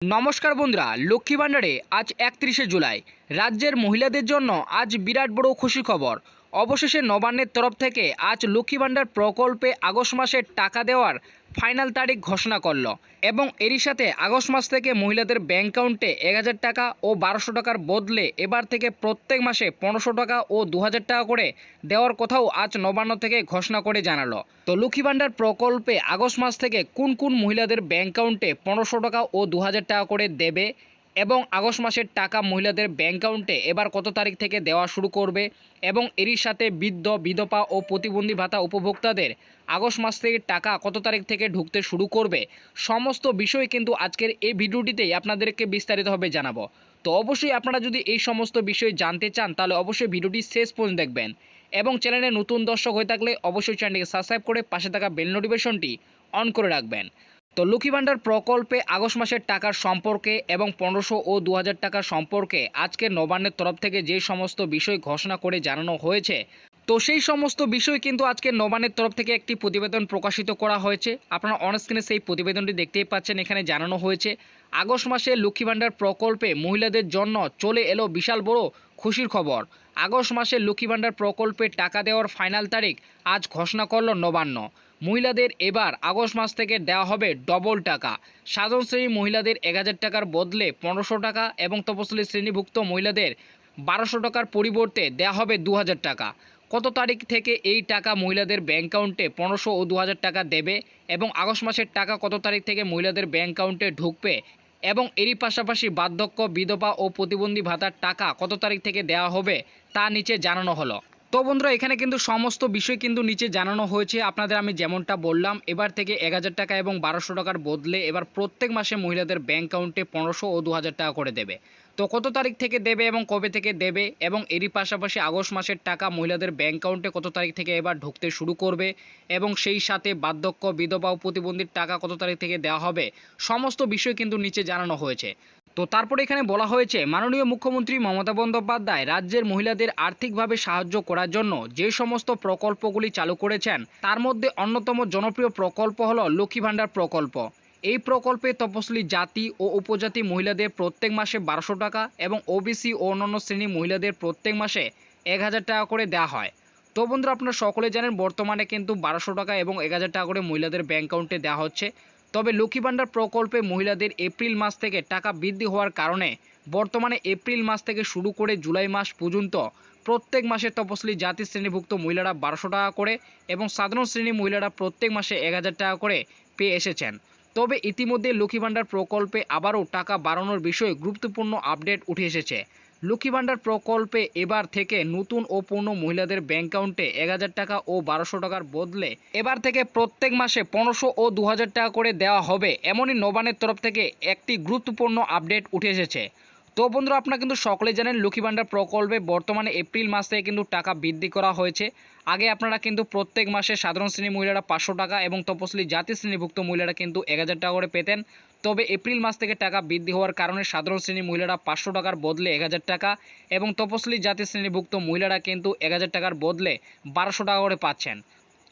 নমস্কার বন্ধুরা, লক্ষ্মী ভাণ্ডারে আজ একত্রিশে জুলাই। রাজ্যের মহিলাদের জন্য আজ বিরাট বড় খুশি খবর অবশেষে নবান্নের তরফ থেকে আজ লক্ষ্মী ভাণ্ডার প্রকল্পে আগস্ট মাসের টাকা দেওয়ার ফাইনাল তারিখ ঘোষণা করল এবং এরই সাথে আগস্ট মাস থেকে মহিলাদের ব্যাংক অ্যাকাউন্টে এক হাজার টাকা ও বারোশো টাকার বদলে এবার থেকে প্রত্যেক মাসে পনেরোশো টাকা ও দু হাজার টাকা করে দেওয়ার কথাও আজ নবান্ন থেকে ঘোষণা করে জানালো। তো লক্ষ্মী ভাণ্ডার প্রকল্পে আগস্ট মাস থেকে কোন কোন মহিলাদের ব্যাংক অ্যাকাউন্টে পনেরোশো টাকা ও দু হাজার টাকা করে দেবে এবং আগস্ট মাসের টাকা মহিলাদের ব্যাংক অ্যাকাউন্টে এবার কত তারিখ থেকে দেওয়া শুরু করবে এবং এরই সাথে বৃদ্ধ, বিধবা ও প্রতিবন্ধী ভাতা উপভোক্তাদের আগস্ট মাস থেকে টাকা কত তারিখ থেকে ঢুকতে শুরু করবে সমস্ত বিষয় কিন্তু আজকের এই ভিডিওটিতেই আপনাদেরকে বিস্তারিতভাবে জানাব। তো অবশ্যই আপনারা যদি এই সমস্ত বিষয় জানতে চান, তাহলে অবশ্যই ভিডিওটি শেষ পর্যন্ত দেখবেন এবং চ্যানেলে নতুন দর্শক হয়ে থাকলে অবশ্যই চ্যানেলটিকে সাবস্ক্রাইব করে পাশে থাকা বেল নোটিফিকেশনটি অন করে রাখবেন। তো লক্ষ্মী ভাণ্ডার প্রকল্পে আগস্ট মাসের টাকার সম্পর্কে এবং পনেরোশো ও দু হাজার টাকার সম্পর্কে আজকে নবান্নের তরফ থেকে যে সমস্ত বিষয় ঘোষণা করে জানানো হয়েছে, তো সেই সমস্ত বিষয় কিন্তু আজকে নবান্নের তরফ থেকে একটি প্রতিবেদন প্রকাশিত করা হয়েছে। আপনারা অনস্ক্রিনে সেই প্রতিবেদনটি দেখতেই পাচ্ছেন, এখানে জানানো হয়েছে। আগস্ট মাসে লক্ষ্মী ভাণ্ডার প্রকল্পে মহিলাদের জন্য চলে এলো বিশাল বড় খুশির খবর। আগস্ট মাসে লক্ষ্মী ভাণ্ডার প্রকল্পে টাকা দেওয়ার ফাইনাল তারিখ আজ ঘোষণা করল নবান্ন। মহিলাদের এবার আগস্ট মাস থেকে দেওয়া হবে ডবল টাকা। সাধারণ শ্রেণির মহিলাদের এক হাজার টাকার বদলে পনেরোশো টাকা এবং তপশিলি শ্রেণীভুক্ত মহিলাদের বারোশো টাকার পরিবর্তে দেওয়া হবে দু হাজার টাকা। কত তারিখ থেকে এই টাকা মহিলাদের ব্যাংক অ্যাকাউন্টে পনেরোশো ও দু হাজার টাকা দেবে এবং আগস্ট মাসের টাকা কত তারিখ থেকে মহিলাদের ব্যাংক অ্যাকাউন্টে ঢুকবে এবং এরই পাশাপাশি বার্ধক্য, বিধবা ও প্রতিবন্ধী ভাতার টাকা কত তারিখ থেকে দেওয়া হবে তা নিচে জানানো হলো। তো বন্ধুরা, এখানে কিন্তু সমস্ত বিষয় কিন্তু নিচে জানানো হয়েছে। আপনাদের আমি যেমনটা বললাম, এবার থেকে এক হাজার টাকা এবং বারোশো টাকার বদলে এবার প্রত্যেক মাসে মহিলাদের ব্যাঙ্ক অ্যাকাউন্টে পনেরোশো ও দু হাজার টাকা করে দেবে। তো কত তারিখ থেকে দেবে এবং কবে থেকে দেবে এবং এরই পাশাপাশি আগস্ট মাসের টাকা মহিলাদের ব্যাংক অ্যাকাউন্টে কত তারিখ থেকে এবার ঢুকতে শুরু করবে এবং সেই সাথে বার্ধক্য, বিধবা ও প্রতিবন্ধীর টাকা কত তারিখ থেকে দেওয়া হবে, সমস্ত বিষয় কিন্তু নিচে জানানো হয়েছে। তো তারপরে এখানে বলা হয়েছে, মাননীয় মুখ্যমন্ত্রী মমতা বন্দ্যোপাধ্যায় রাজ্যের মহিলাদের আর্থিকভাবে সাহায্য করার জন্য যে সমস্ত প্রকল্পগুলি চালু করেছেন, তার মধ্যে অন্যতম জনপ্রিয় প্রকল্প হলো লক্ষ্মী ভাণ্ডার প্রকল্প। এই প্রকল্পে তপশিলি জাতি ও উপজাতি মহিলাদের প্রত্যেক মাসে বারোশো টাকা এবং ওবিসি ও অন্যান্য শ্রেণি মহিলাদের প্রত্যেক মাসে এক হাজার টাকা করে দেওয়া হয়। তো বন্ধুরা, আপনারা সকলে জানেন বর্তমানে কিন্তু বারোশো টাকা এবং এক হাজার টাকা করে মহিলাদের ব্যাংক অ্যাকাউন্টে দেওয়া হচ্ছে। তবে লক্ষ্মী ভাণ্ডার প্রকল্পে মহিলাদের এপ্রিল মাস থেকে টাকা বৃদ্ধি হওয়ার কারণে বর্তমানে এপ্রিল মাস থেকে শুরু করে জুলাই মাস পর্যন্ত প্রত্যেক মাসে তপশিলি জাতি শ্রেণীভুক্ত মহিলারা বারোশো টাকা করে এবং সাধারণ শ্রেণি মহিলারা প্রত্যেক মাসে এক হাজার টাকা করে পেয়ে এসেছেন। তবে ইতিমধ্যে লক্ষ্মী ভাণ্ডার প্রকল্পে আবারও টাকা বাড়ানোর বিষয়ে গুরুত্বপূর্ণ আপডেট উঠে এসেছে। লক্ষ্মী ভাণ্ডার প্রকল্পে এবার থেকে নতুন ও পূর্ণ মহিলাদের ব্যাংক অ্যাকাউন্টে এক হাজার টাকা ও বারোশো টাকার বদলে এবার থেকে প্রত্যেক মাসে পনেরোশো ও দু হাজার টাকা করে দেওয়া হবে। এমনই নবানের তরফ থেকে একটি গুরুত্বপূর্ণ আপডেট উঠে এসেছে। তো বন্ধুরা, আপনারা কিন্তু সকলে জানেন লক্ষ্মী ভাণ্ডার প্রকল্পে বর্তমানে এপ্রিল মাস থেকে কিন্তু টাকা বৃদ্ধি করা হয়েছে। আগে আপনারা কিন্তু প্রত্যেক মাসে সাধারণ শ্রেণি মহিলারা পাঁচশো টাকা এবং তপশিলি জাতি শ্রেণীভুক্ত মহিলারা কিন্তু এক হাজার টাকা করে পেতেন। তবে এপ্রিল মাস থেকে টাকা বৃদ্ধি হওয়ার কারণে সাধারণ শ্রেণি মহিলারা পাঁচশো টাকার বদলে এক হাজার টাকা এবং তপশিলি জাতি শ্রেণীভুক্ত মহিলারা কিন্তু এক হাজার টাকার বদলে বারোশো টাকা করে পাচ্ছেন।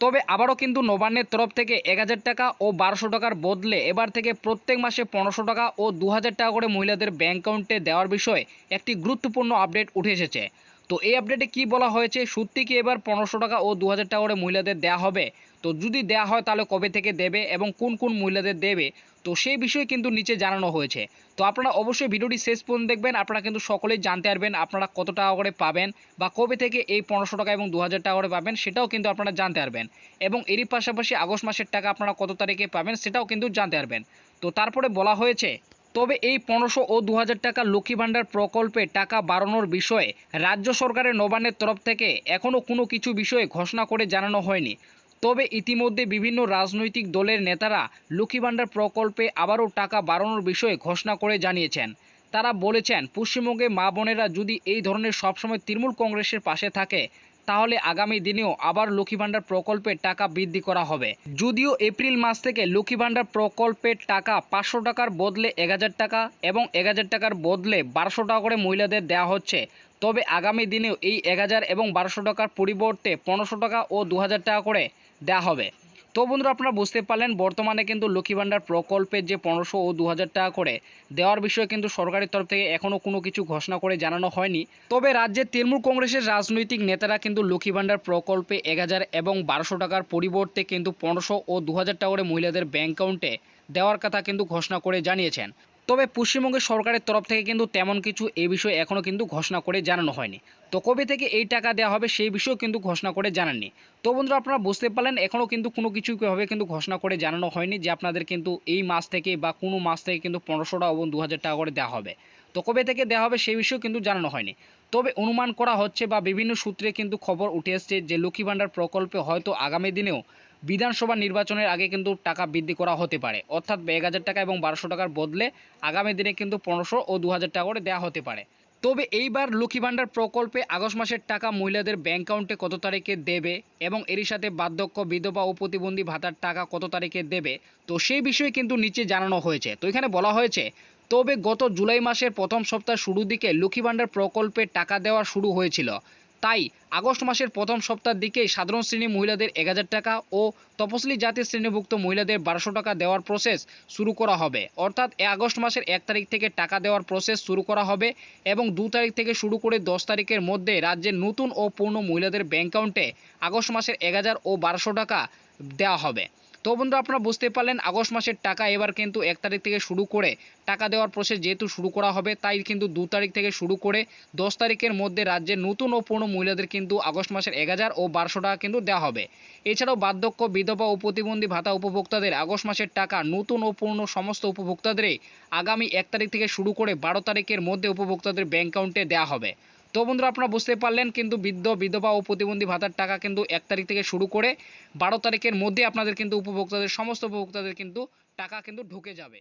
তবে আবারও কিন্তু নবান্নের তরফ থেকে এক হাজার টাকা ও বারোশো টাকার বদলে এবার থেকে প্রত্যেক মাসে পনেরোশো টাকা ও দু হাজার টাকা করে মহিলাদের ব্যাঙ্ক অ্যাকাউন্টে দেওয়ার বিষয়ে একটি গুরুত্বপূর্ণ আপডেট উঠে এসেছে। তো এই আপডেটে কি বলা হয়েছে? সত্যি কি এবার পনেরোশো টাকা ও দু হাজার টাকা করে মহিলাদের দেওয়া হবে? তো যদি দেওয়া হয় তাহলে কবে থেকে দেবে এবং কোন কোন মহিলাদের দেবে? তো সেই বিষয়ে কিন্তু নিচে জানানো হয়েছে। তো আপনারা অবশ্যই ভিডিওটি শেষ পর্যন্ত দেখবেন। আপনারা কিন্তু সকলেই জানতে পারবেন আপনারা কত টাকা করে পাবেন বা কবে থেকে এই পনেরোশো টাকা এবং দু হাজার টাকা করে পাবেন সেটাও কিন্তু আপনারা জানতে পারবেন। এবং এরই পাশাপাশি আগস্ট মাসের টাকা আপনারা কত তারিখে পাবেন সেটাও কিন্তু জানতে পারবেন। তো তারপরে বলা হয়েছে, তবে এই পনেরোশো ও দু হাজার টাকা লক্ষ্মী ভাণ্ডার প্রকল্পে টাকা বাড়ানোর বিষয়ে রাজ্য সরকারের নবান্নের তরফ থেকে এখনও কোনো কিছু বিষয়ে ঘোষণা করে জানানো হয়নি। তবে ইতিমধ্যে বিভিন্ন রাজনৈতিক দলের নেতারা লক্ষ্মী ভাণ্ডার প্রকল্পে আবারও টাকা বাড়ানোর বিষয়ে ঘোষণা করে জানিয়েছেন। তারা বলেছেন, পশ্চিমবঙ্গে মা বোনেরা যদি এই ধরনের সবসময় তৃণমূল কংগ্রেসের পাশে থাকে, তাহলে আগামী দিনেও আবার লক্ষ্মী ভাণ্ডার প্রকল্পের টাকা বৃদ্ধি করা হবে। যদিও এপ্রিল মাস থেকে লক্ষ্মী ভাণ্ডার প্রকল্পের টাকা পাঁচশো টাকার বদলে এক হাজার টাকা এবং এক হাজার টাকার বদলে বারোশো টাকা করে মহিলাদের দেওয়া হচ্ছে, তবে আগামী দিনেও এই এক হাজার এবং বারোশো টাকার পরিবর্তে পনেরোশো টাকা ও দু হাজার টাকা করে দেওয়া হবে। তো বন্ধুরা, আপনারা বুঝতে পারলেন, বর্তমানে কিন্তু লক্ষ্মী ভাণ্ডার প্রকল্পের যে পনেরোশো ও দু হাজার টাকা করে দেওয়ার বিষয়ে কিন্তু সরকারের তরফ থেকে এখনও কোনো কিছু ঘোষণা করে জানানো হয়নি। তবে রাজ্যের তৃণমূল কংগ্রেসের রাজনৈতিক নেতারা কিন্তু লক্ষ্মী ভাণ্ডার প্রকল্পে এক হাজার এবং বারোশো টাকার পরিবর্তে কিন্তু পনেরোশো ও দু হাজার টাকা করে মহিলাদের ব্যাংক অ্যাকাউন্টে দেওয়ার কথা কিন্তু ঘোষণা করে জানিয়েছেন। তবে পশ্চিমবঙ্গের সরকারের তরফ থেকে কিন্তু তেমন কিছু এ বিষয়ে এখনও কিন্তু ঘোষণা করে জানানো হয়নি। তো কবে থেকে এই টাকা দেওয়া হবে সেই বিষয়েও কিন্তু ঘোষণা করে জানাননি। তো বন্ধুরা, আপনারা বুঝতে পারলেন এখনও কিন্তু কোনো কিছু ভাবে কিন্তু ঘোষণা করে জানানো হয়নি যে আপনাদের কিন্তু এই মাস থেকে বা কোনো মাস থেকে কিন্তু পনেরোশো টাকা এবং দু হাজার টাকা করে দেওয়া হবে। তো কবে থেকে দেওয়া হবে সেই বিষয়েও কিন্তু জানানো হয়নি। তবে অনুমান করা হচ্ছে বা বিভিন্ন সূত্রে কিন্তু খবর উঠে এসছে যে লক্ষ্মী ভাণ্ডার প্রকল্পে হয়তো আগামী দিনেও বিধানসভা নির্বাচনের আগে কিন্তু টাকা বৃদ্ধি করা হতে পারে। অর্থাৎ এক হাজার টাকা এবং বারোশো টাকার বদলে আগামী দিনে কিন্তু পনেরোশো ও দু হাজার টাকা করে দেওয়া হতে পারে। তবে এইবার লক্ষ্মী ভাণ্ডার প্রকল্পে আগস্ট মাসের টাকা মহিলাদের ব্যাংক অ্যাকাউন্টে কত তারিখে দেবে এবং এরই সাথে বার্ধক্য, বিধবা ও প্রতিবন্ধী ভাতার টাকা কত তারিখে দেবে, তো সেই বিষয়ে কিন্তু নিচে জানানো হয়েছে। তো এখানে বলা হয়েছে, তবে গত জুলাই মাসের প্রথম সপ্তাহ শুরুর দিকে লক্ষ্মী ভাণ্ডার প্রকল্পে টাকা দেওয়া শুরু হয়েছিল। তাই আগস্ট মাসের প্রথম সপ্তাহের দিকেই সাধারণ শ্রেণি মহিলাদের এক হাজার টাকা ও তপশিলি জাতির শ্রেণীভুক্ত মহিলাদের বারোশো টাকা দেওয়ার প্রসেস শুরু করা হবে। অর্থাৎ আগস্ট মাসের এক তারিখ থেকে টাকা দেওয়ার প্রসেস শুরু করা হবে এবং দু তারিখ থেকে শুরু করে দশ তারিখের মধ্যে রাজ্যের নতুন ও পূর্ণ মহিলাদের ব্যাংক অ্যাকাউন্টে আগস্ট মাসের এক হাজার ও বারোশো টাকা দেওয়া হবে। তো বন্ধুরা আপনারা বুঝতে পারলেন, আগস্ট মাসের টাকা এবার কিন্তু এক তারিখ থেকে শুরু করে টাকা দেওয়ার প্রসেস যেহেতু শুরু করা হবে, তাই কিন্তু দু তারিখ থেকে শুরু করে দশ তারিখের মধ্যে রাজ্যের নতুন ও পুরনো মহিলাদের কিন্তু আগস্ট মাসের এক হাজার ও বারোশো টাকা কিন্তু দেওয়া হবে। এছাড়াও বার্ধক্য, বিধবা ও প্রতিবন্ধী ভাতা উপভোক্তাদের আগস্ট মাসের টাকা নতুন ও পুরনো সমস্ত উপভোক্তাদেরই আগামী এক তারিখ থেকে শুরু করে বারো তারিখের মধ্যে উপভোক্তাদের ব্যাংক অ্যাকাউন্টে দেওয়া হবে। তো বন্ধুরা আপনারা বুঝতে পারলেন, কিন্তু বৃদ্ধ, বিধবা ও প্রতিবন্ধী ভাতার টাকা কিন্তু এক তারিখ থেকে শুরু করে বারো তারিখের মধ্যে আপনাদের কিন্তু উপভোক্তাদের, সমস্ত উপভোক্তাদের কিন্তু টাকা কিন্তু ঢুকে যাবে।